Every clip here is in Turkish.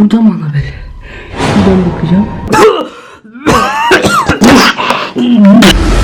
Burada mı Annabelle? Şuradan bakacağım.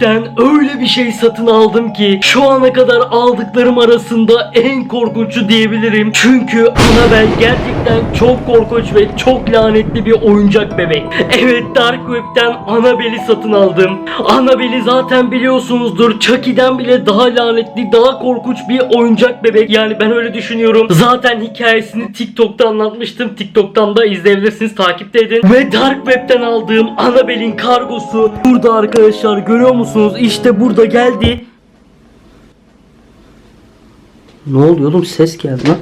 Dark Web'den öyle bir şey satın aldım ki şu ana kadar aldıklarım arasında en korkunçu diyebilirim. Çünkü Annabelle gerçekten çok korkunç ve çok lanetli bir oyuncak bebek. Evet Dark Web'den Annabelle'i satın aldım. Annabelle'i zaten biliyorsunuzdur. Chucky'den bile daha lanetli, daha korkunç bir oyuncak bebek. Yani ben öyle düşünüyorum. Zaten hikayesini TikTok'ta anlatmıştım. TikTok'tan da izleyebilirsiniz. Takipte edin. Ve Dark Web'den aldığım Annabelle'in kargosu burada arkadaşlar görüyor musunuz? İşte burada geldi. Ne oluyor oğlum? Ses geldi lan.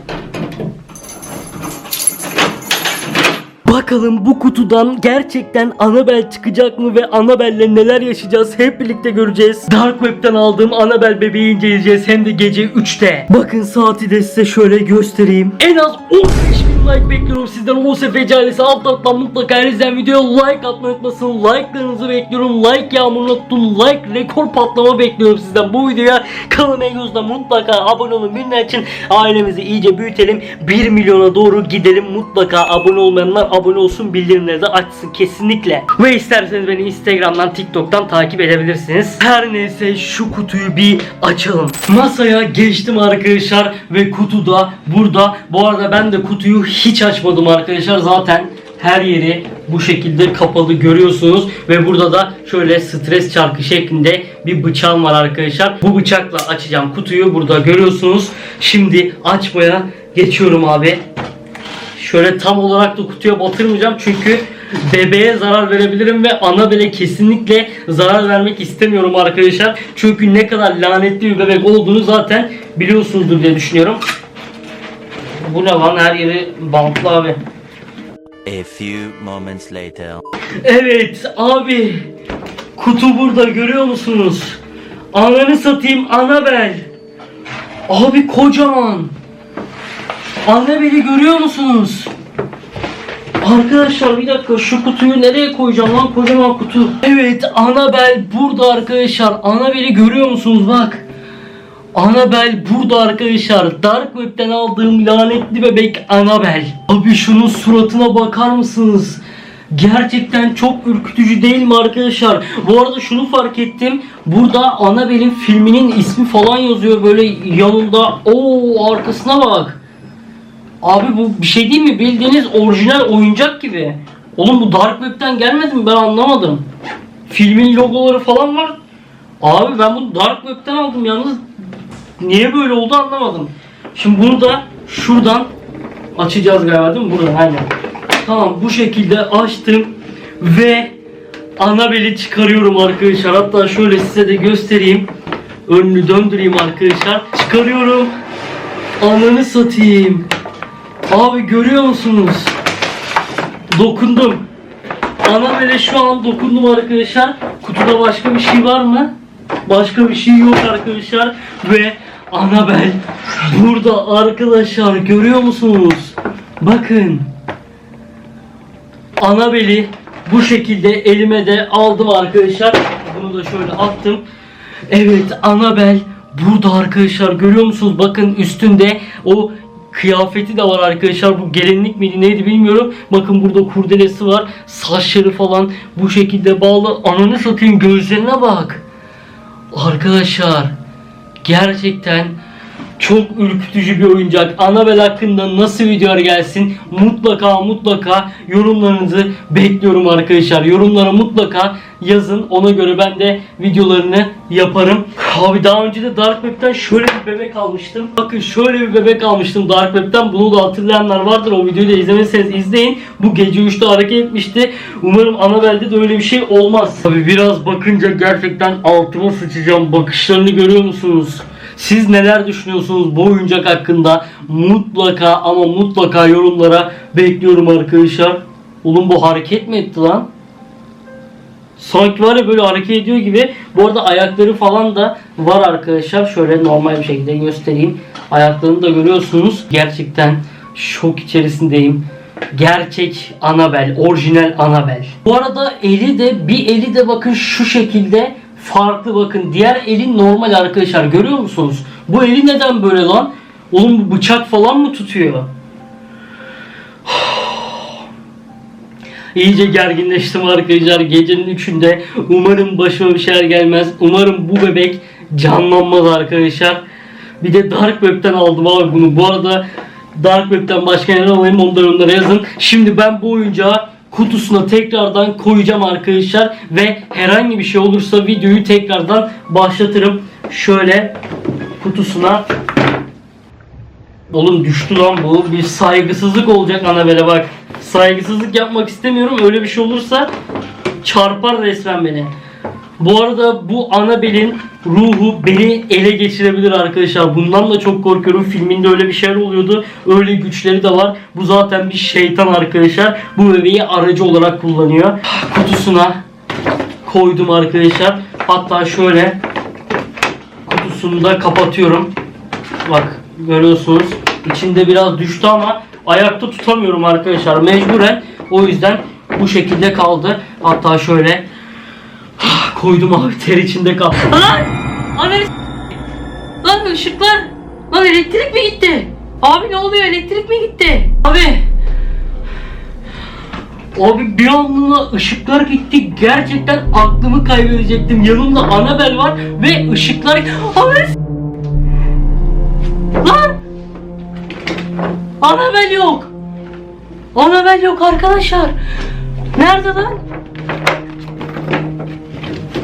Bakalım bu kutudan gerçekten Annabelle çıkacak mı ve Annabelle'le neler yaşayacağız hep birlikte göreceğiz. Dark Web'den aldığım Annabelle bebeği inceleyeceğiz hem de gece 3'te. Bakın saati de size şöyle göstereyim. En az 15 bin like bekliyorum sizden. O sefer alttan mutlaka her izleyen videoya like atmayı unutmasın. Like'larınızı bekliyorum. Like yağmuruna tutun. Like rekor patlama bekliyorum sizden. Bu videoya kalın Egoz'da mutlaka abone olun. Bir için ailemizi iyice büyütelim. 1 milyona doğru gidelim. Mutlaka abone olmayanlar abone olsun. Bildirimleri de açsın kesinlikle. Ve isterseniz beni Instagram'dan TikTok'tan takip edebilirsiniz. Her neyse şu kutuyu bir açalım. Masaya geçtim arkadaşlar ve kutu da burada. Bu arada ben de kutuyu hiç açmadım arkadaşlar. Zaten her yeri bu şekilde kapalı görüyorsunuz ve burada da şöyle stres çarkı şeklinde bir bıçağım var arkadaşlar. Bu bıçakla açacağım kutuyu burada görüyorsunuz. Şimdi açmaya geçiyorum abi. Şöyle tam olarak da kutuya batırmayacağım çünkü bebeğe zarar verebilirim ve Annabelle kesinlikle zarar vermek istemiyorum arkadaşlar. Çünkü ne kadar lanetli bir bebek olduğunu zaten biliyorsunuzdur diye düşünüyorum. Bu ne lan her yeri bantlı abi. A few moments later. Evet abi. Kutu burada görüyor musunuz? Ananı satayım Annabel. Abi kocaman. Annabel'i görüyor musunuz? Arkadaşlar bir dakika şu kutuyu nereye koyacağım lan kocaman kutu. Evet Annabel burada arkadaşlar. Annabel'i görüyor musunuz bak. Annabel burada arkadaşlar. Dark Web'den aldığım lanetli bebek Annabel. Abi şunun suratına bakar mısınız? Gerçekten çok ürkütücü değil mi arkadaşlar? Bu arada şunu fark ettim. Burada Annabelle'in filminin ismi falan yazıyor böyle yanında. Oo arkasına bak. Abi bu bir şey değil mi? Bildiğiniz orijinal oyuncak gibi. Oğlum bu Dark Web'den gelmedi mi? Ben anlamadım. Filmin logoları falan var. Abi ben bunu Dark Web'den aldım yalnız niye böyle oldu anlamadım. Şimdi bunu da şuradan açacağız galiba değil mi? Buradan aynen. Tamam bu şekilde açtım ve Annabelle'i çıkarıyorum arkadaşlar. Hatta şöyle size de göstereyim. Önünü döndüreyim arkadaşlar. Çıkarıyorum. Ananı satayım. Abi görüyor musunuz? Dokundum. Annabelle'e şu an dokundum arkadaşlar. Kutuda başka bir şey var mı? Başka bir şey yok arkadaşlar. Ve Annabelle burada arkadaşlar görüyor musunuz? Bakın. Annabelle'i bu şekilde elime de aldım arkadaşlar. Bunu da şöyle attım. Evet Annabelle burada arkadaşlar görüyor musunuz? Bakın üstünde o kıyafeti de var arkadaşlar. Bu gelinlik miydi neydi bilmiyorum. Bakın burada kurdelesi var. Saçları falan bu şekilde bağlı. Ananı satayım gözlerine bak. Arkadaşlar gerçekten çok ürkütücü bir oyuncak. Annabelle hakkında nasıl videolar gelsin mutlaka mutlaka yorumlarınızı bekliyorum arkadaşlar. Yorumlara mutlaka yazın. Ona göre ben de videolarını yaparım. Abi daha önce de Dark Web'den şöyle bir bebek almıştım. Bakın şöyle bir bebek almıştım Dark Web'den. Bunu da hatırlayanlar vardır. O videoyu da izlemediyseniz izleyin. Bu gece 3'te hareket etmişti. Umarım Annabelle'de de öyle bir şey olmaz. Abi biraz bakınca gerçekten altıma sıçacağım. Bakışlarını görüyor musunuz? Siz neler düşünüyorsunuz bu oyuncak hakkında? Mutlaka ama mutlaka yorumlara bekliyorum arkadaşlar. Oğlum bu hareket mi etti lan? Sanki var ya böyle hareket ediyor gibi. Bu arada ayakları falan da var arkadaşlar. Şöyle normal bir şekilde göstereyim. Ayaklarını da görüyorsunuz. Gerçekten şok içerisindeyim. Gerçek Annabelle, orijinal Annabelle. Bu arada eli de bir eli de bakın şu şekilde farklı bakın. Diğer elin normal arkadaşlar görüyor musunuz? Bu eli neden böyle lan? Oğlum bu bıçak falan mı tutuyor? İyice gerginleştim arkadaşlar. Gecenin üçünde umarım başıma bir şeyler gelmez. Umarım bu bebek canlanmaz arkadaşlar. Bir de Dark Web'ten aldım abi bunu. Bu arada Dark Web'ten başka neler alayım onu da yorumlara yazın. Şimdi ben bu oyuncağı kutusuna tekrardan koyacağım arkadaşlar. Ve herhangi bir şey olursa videoyu tekrardan başlatırım. Şöyle kutusuna Oğlum düştü lan bu. Bir saygısızlık olacak Anabel'e bak. Saygısızlık yapmak istemiyorum. Öyle bir şey olursa çarpar resmen beni. Bu arada bu Anabel'in ruhu beni ele geçirebilir arkadaşlar. Bundan da çok korkuyorum. Filminde öyle bir şeyler oluyordu. Öyle güçleri de var. Bu zaten bir şeytan arkadaşlar. Bu bebeği aracı olarak kullanıyor. Kutusuna koydum arkadaşlar. Hatta şöyle kutusunu da kapatıyorum. Bak görüyorsunuz içinde biraz düştü ama ayakta tutamıyorum arkadaşlar. Mecburen o yüzden bu şekilde kaldı. Hatta şöyle koydum abi ter içinde kaldı. Lan! S- lan ışıklar! Lan elektrik mi gitti? Abi ne oluyor? Elektrik mi gitti? Abi! Abi bir anlığına ışıklar gitti. Gerçekten aklımı kaybedecektim. Yanımda Anabel var ve ışıklar... Abi Anabel yok. Anabel yok arkadaşlar. Nerede lan?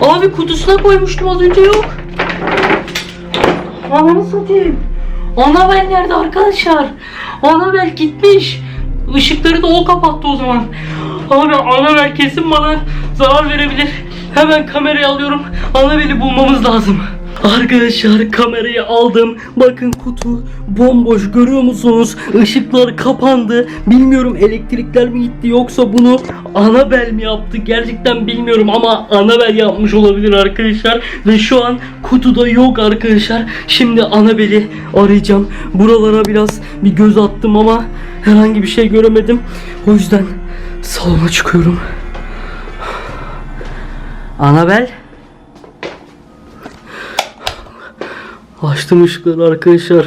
Abi kutusuna koymuştum az önce yok. Ananı satayım. Anabel nerede arkadaşlar? Anabel gitmiş. Işıkları da o kapattı o zaman. Abi Anabel kesin bana zarar verebilir. Hemen kamerayı alıyorum. Anabel'i bulmamız lazım. Arkadaşlar kamerayı aldım. Bakın kutu bomboş görüyor musunuz? Işıklar kapandı. Bilmiyorum elektrikler mi gitti yoksa bunu Anabel mi yaptı? Gerçekten bilmiyorum ama Anabel yapmış olabilir arkadaşlar. Ve şu an kutuda yok arkadaşlar. Şimdi Anabel'i arayacağım. Buralara biraz bir göz attım ama herhangi bir şey göremedim. O yüzden salona çıkıyorum. Anabel Açtım ışıkları arkadaşlar.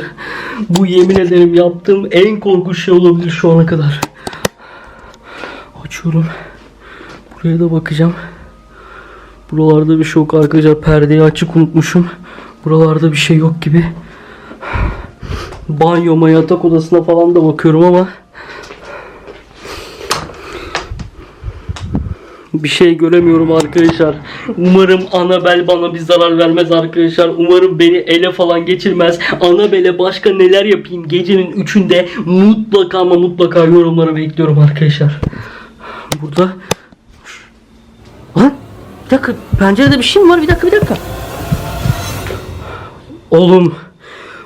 Bu yemin ederim yaptığım en korkunç şey olabilir şu ana kadar. Açıyorum. Buraya da bakacağım. Buralarda bir şey yok arkadaşlar. Perdeyi açık unutmuşum. Buralarda bir şey yok gibi. Banyoma, yatak odasına falan da bakıyorum ama bir şey göremiyorum arkadaşlar. Umarım Anabel bana bir zarar vermez arkadaşlar. Umarım beni ele falan geçirmez. Anabel'e başka neler yapayım gecenin üçünde mutlaka ama mutlaka yorumlara bekliyorum arkadaşlar. Burada Lan bir dakika pencerede bir şey mi var? Bir dakika bir dakika. Oğlum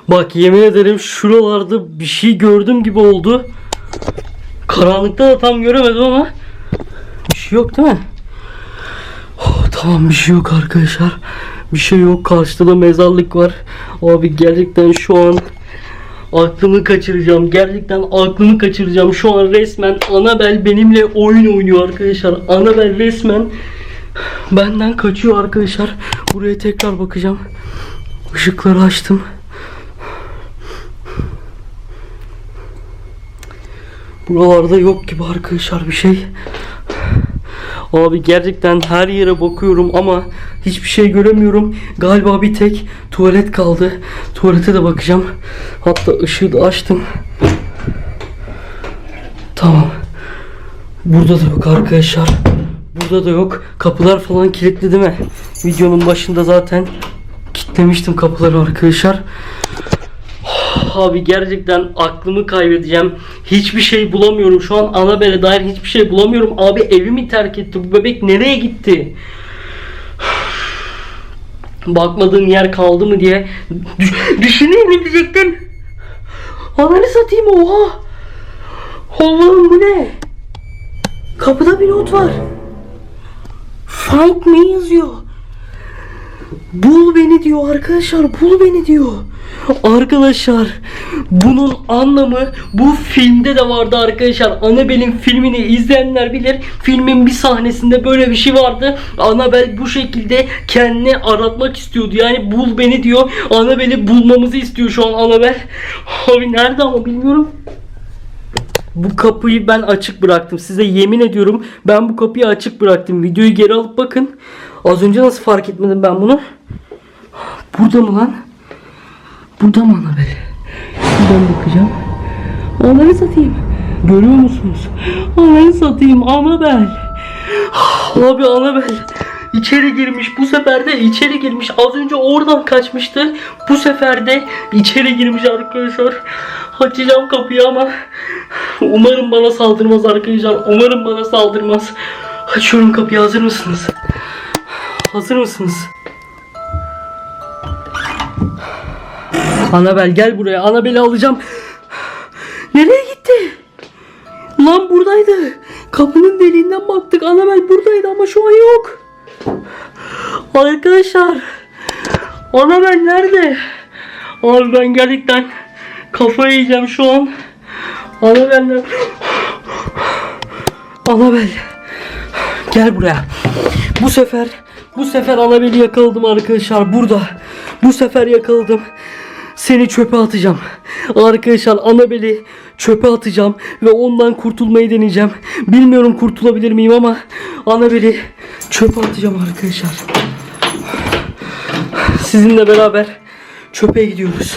bak yemin ederim şuralarda bir şey gördüm gibi oldu. Karanlıkta da tam göremedim ama bir şey yok değil mi? Oh, tamam bir şey yok arkadaşlar. Bir şey yok. Karşıda da mezarlık var. Abi gerçekten şu an aklımı kaçıracağım. Gerçekten aklımı kaçıracağım. Şu an resmen Anabel benimle oyun oynuyor arkadaşlar. Anabel resmen benden kaçıyor arkadaşlar. Buraya tekrar bakacağım. Işıkları açtım. Buralarda yok gibi arkadaşlar bir şey. Abi gerçekten her yere bakıyorum ama hiçbir şey göremiyorum. Galiba bir tek tuvalet kaldı. Tuvalete de bakacağım. Hatta ışığı da açtım. Tamam. Burada da yok arkadaşlar. Burada da yok. Kapılar falan kilitli değil mi? Videonun başında zaten kilitlemiştim kapıları arkadaşlar. Abi gerçekten aklımı kaybedeceğim. Hiçbir şey bulamıyorum. Şu an Anabel'e dair hiçbir şey bulamıyorum. Abi evimi terk etti. Bu bebek nereye gitti? Bakmadığım yer kaldı mı diye düş düşünüyorum diyecektim. Ananı satayım oha. Allah'ım bu ne? Kapıda bir not var. Find me yazıyor. Bul beni diyor arkadaşlar. Bul beni diyor. Arkadaşlar bunun anlamı bu filmde de vardı arkadaşlar. Annabelle'in filmini izleyenler bilir. Filmin bir sahnesinde böyle bir şey vardı. Annabelle bu şekilde kendini aratmak istiyordu. Yani bul beni diyor. Annabelle'i bulmamızı istiyor şu an Annabelle. Abi nerede ama bilmiyorum. Bu kapıyı ben açık bıraktım. Size yemin ediyorum ben bu kapıyı açık bıraktım. Videoyu geri alıp bakın. Az önce nasıl fark etmedim ben bunu? Burada mı lan? Burada mı Annabelle? Şuradan bakacağım. Ananı satayım. Görüyor musunuz? Ananı satayım Annabelle. Abi Annabelle içeri girmiş. Bu sefer de içeri girmiş. Az önce oradan kaçmıştı. Bu sefer de içeri girmiş arkadaşlar. Açacağım kapıyı ama umarım bana saldırmaz arkadaşlar. Umarım bana saldırmaz. Açıyorum kapıyı. Hazır mısınız? Hazır mısınız? Anabel gel buraya. Anabel'i alacağım. Nereye gitti? Lan buradaydı. Kapının deliğinden baktık. Anabel buradaydı ama şu an yok. Arkadaşlar. Anabel nerede? Abi ben gerçekten kafayı yiyeceğim şu an. Anabel nerede? Anabel. Gel buraya. Bu sefer bu sefer Anabel'i yakaladım arkadaşlar burada. Bu sefer yakaladım. Seni çöpe atacağım. Arkadaşlar Anabel'i çöpe atacağım ve ondan kurtulmayı deneyeceğim. Bilmiyorum kurtulabilir miyim ama Anabel'i çöpe atacağım arkadaşlar. Sizinle beraber çöpe gidiyoruz.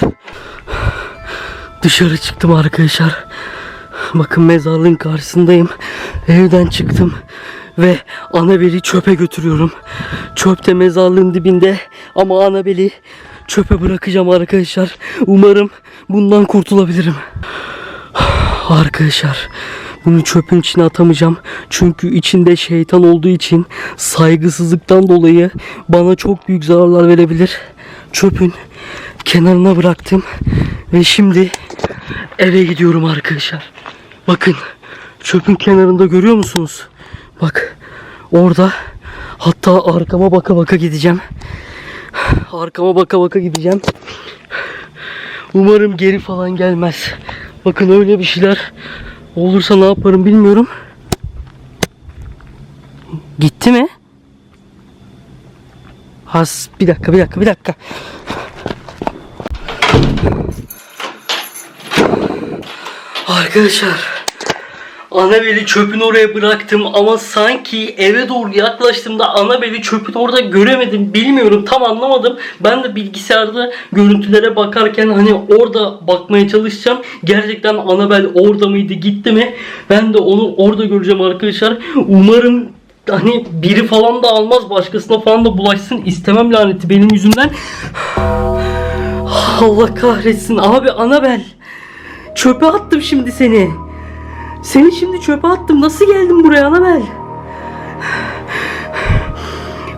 Dışarı çıktım arkadaşlar. Bakın mezarlığın karşısındayım. Evden çıktım ve Anabel'i çöpe götürüyorum. Çöpte mezarlığın dibinde ama Anabel'i çöpe bırakacağım arkadaşlar. Umarım bundan kurtulabilirim. Arkadaşlar bunu çöpün içine atamayacağım. Çünkü içinde şeytan olduğu için saygısızlıktan dolayı bana çok büyük zararlar verebilir. Çöpün kenarına bıraktım ve şimdi eve gidiyorum arkadaşlar. Bakın çöpün kenarında görüyor musunuz? Bak orada hatta arkama baka baka gideceğim. Arkama baka baka gideceğim. Umarım geri falan gelmez. Bakın öyle bir şeyler olursa ne yaparım bilmiyorum. Gitti mi? Has bir dakika bir dakika bir dakika. Arkadaşlar Anabel'i çöpün oraya bıraktım ama sanki eve doğru yaklaştığımda Anabel'i çöpün orada göremedim. Bilmiyorum tam anlamadım. Ben de bilgisayarda görüntülere bakarken hani orada bakmaya çalışacağım. Gerçekten Anabel orada mıydı gitti mi? Ben de onu orada göreceğim arkadaşlar. Umarım hani biri falan da almaz başkasına falan da bulaşsın. istemem laneti benim yüzümden. Allah kahretsin abi Anabel. Çöpe attım şimdi seni. Seni şimdi çöpe attım. Nasıl geldin buraya Anabel?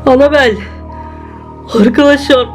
Anabel. Arkadaşlar.